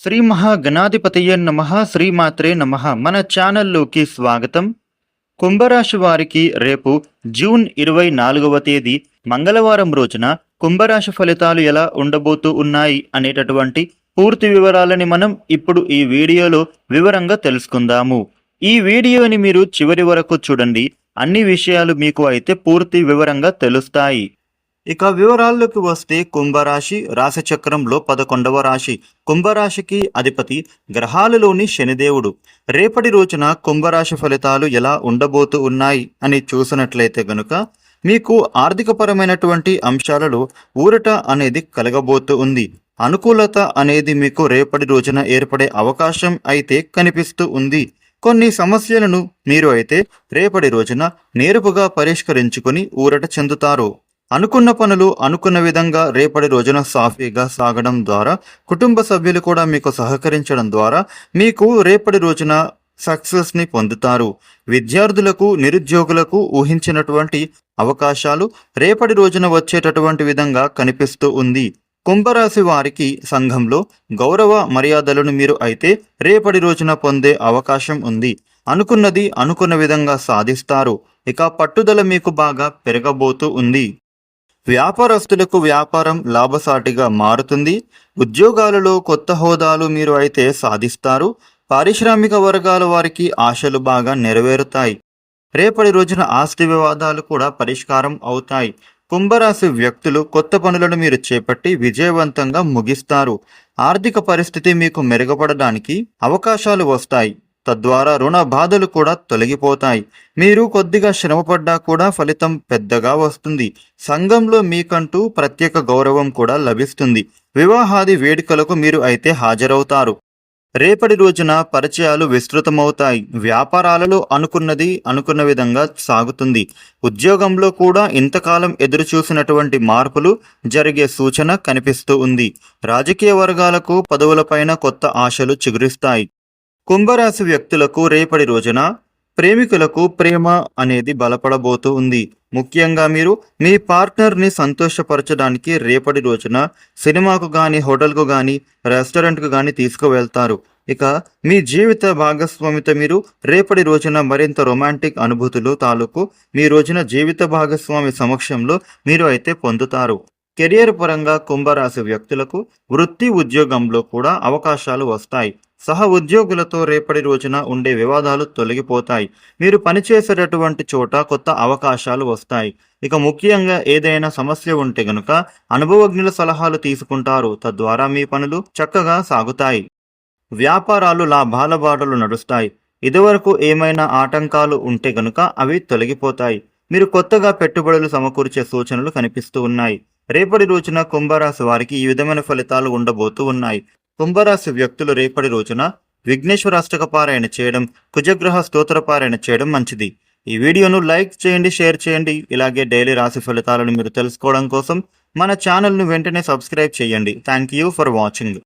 శ్రీ మహాగణాధిపతయ నమ శ్రీమాత్రే నమ. మన ఛానల్లోకి స్వాగతం. కుంభరాశి వారికి రేపు జూన్ ఇరవై నాలుగవ తేదీ మంగళవారం రోజున కుంభరాశి ఫలితాలు ఎలా ఉండబోతూ ఉన్నాయి అనేటటువంటి పూర్తి వివరాలని మనం ఇప్పుడు ఈ వీడియోలో వివరంగా తెలుసుకుందాము. ఈ వీడియోని మీరు చివరి వరకు చూడండి. అన్ని విషయాలు మీకు అయితే పూర్తి వివరంగా తెలుస్తాయి. ఇక వివరాల్లోకి వస్తే కుంభరాశి రాశిచక్రంలో పదకొండవ రాశి. కుంభరాశికి అధిపతి గ్రహాలలోని శనిదేవుడు. రేపటి రోజున కుంభరాశి ఫలితాలు ఎలా ఉండబోతూ ఉన్నాయి అని చూసినట్లయితే గనుక మీకు ఆర్థికపరమైనటువంటి అంశాలలో ఊరట అనేది కలగబోతూ ఉంది. అనుకూలత అనేది మీకు రేపటి రోజున ఏర్పడే అవకాశం అయితే కనిపిస్తూ ఉంది. కొన్ని సమస్యలను మీరు అయితే రేపటి రోజున నేరుపుగా పరిష్కరించుకొని ఊరట చెందుతారు. అనుకున్న పనులు అనుకున్న విధంగా రేపటి రోజున సాఫీగా సాగడం ద్వారా కుటుంబ సభ్యులు కూడా మీకు సహకరించడం ద్వారా మీకు రేపటి రోజున సక్సెస్ని పొందుతారు. విద్యార్థులకు నిరుద్యోగులకు ఊహించినటువంటి అవకాశాలు రేపటి రోజున వచ్చేటటువంటి విధంగా కనిపిస్తూ ఉంది. కుంభరాశి వారికి సంఘంలో గౌరవ మర్యాదలను మీరు అయితే రేపటి రోజున పొందే అవకాశం ఉంది. అనుకున్నది అనుకున్న విధంగా సాధిస్తారు. ఇక పట్టుదల మీకు బాగా పెరగబోతూ ఉంది. వ్యాపారస్తులకు వ్యాపారం లాభసాటిగా మారుతుంది. ఉద్యోగాలలో కొత్త హోదాలు మీరు అయితే సాధిస్తారు. పారిశ్రామిక వర్గాల వారికి ఆశలు బాగా నెరవేరుతాయి. రేపటి రోజున ఆస్తి వివాదాలు కూడా పరిష్కారం అవుతాయి. కుంభరాశి వ్యక్తులు కొత్త పనులను మీరు చేపట్టి విజయవంతంగా ముగిస్తారు. ఆర్థిక పరిస్థితి మీకు మెరుగుపడడానికి అవకాశాలు వస్తాయి. తద్వారా రుణ బాధలు కూడా తొలగిపోతాయి. మీరు కొద్దిగా శ్రమపడ్డా కూడా ఫలితం పెద్దగా వస్తుంది. సంఘంలో మీకంటూ ప్రత్యేక గౌరవం కూడా లభిస్తుంది. వివాహాది వేడుకలకు మీరు అయితే హాజరవుతారు. రేపటి రోజున పరిచయాలు విస్తృతమవుతాయి. వ్యాపారాలలో అనుకున్నది అనుకున్న విధంగా సాగుతుంది. ఉద్యోగంలో కూడా ఇంతకాలం ఎదురుచూసినటువంటి మార్పులు జరిగే సూచన కనిపిస్తూ ఉంది. రాజకీయ వర్గాలకు పదవులపైన కొత్త ఆశలు చిగురిస్తాయి. కుంభరాశి వ్యక్తులకు రేపటి రోజున ప్రేమికులకు ప్రేమ అనేది బలపడబోతూ ఉంది. ముఖ్యంగా మీరు మీ పార్ట్నర్ని సంతోషపరచడానికి రేపటి రోజున సినిమాకు కానీ హోటల్కు కానీ రెస్టారెంట్కు కానీ తీసుకువెళ్తారు. ఇక మీ జీవిత భాగస్వామితో మీరు రేపటి రోజున మరింత రొమాంటిక్ అనుభూతులు తాలూకు మీ రోజున జీవిత భాగస్వామి సమక్షంలో మీరు అయితే పొందుతారు. కెరియర్ పరంగా కుంభరాశి వ్యక్తులకు వృత్తి ఉద్యోగంలో కూడా అవకాశాలు వస్తాయి. సహ ఉద్యోగులతో రేపటి రోజున ఉండే వివాదాలు తొలగిపోతాయి. మీరు పనిచేసేటటువంటి చోట కొత్త అవకాశాలు వస్తాయి. ఇక ముఖ్యంగా ఏదైనా సమస్య ఉంటే గనుక అనుభవజ్ఞుల సలహాలు తీసుకుంటారు. తద్వారా మీ పనులు చక్కగా సాగుతాయి. వ్యాపారాలు లాభాల బాటలు నడుస్తాయి. ఇదివరకు ఏమైనా ఆటంకాలు ఉంటే గనుక అవి తొలగిపోతాయి. మీరు కొత్తగా పెట్టుబడులు సమకూర్చే సూచనలు కనిపిస్తూ ఉన్నాయి. రేపటి రోజున కుంభరాశి వారికి ఈ విధమైన ఫలితాలు ఉండబోతూ ఉన్నాయి. కుంభరాశి వ్యక్తులు రేపటి రోజున విఘ్నేశ్వరాష్టక పారాయణ చేయడం కుజగ్రహ స్తోత్ర పారాయణ చేయడం మంచిది. ఈ వీడియోను లైక్ చేయండి షేర్ చేయండి. ఇలాగే డైలీ రాశి ఫలితాలను మీరు తెలుసుకోవడం కోసం మన ఛానల్ను వెంటనే సబ్స్క్రైబ్ చేయండి. Thank you for watching.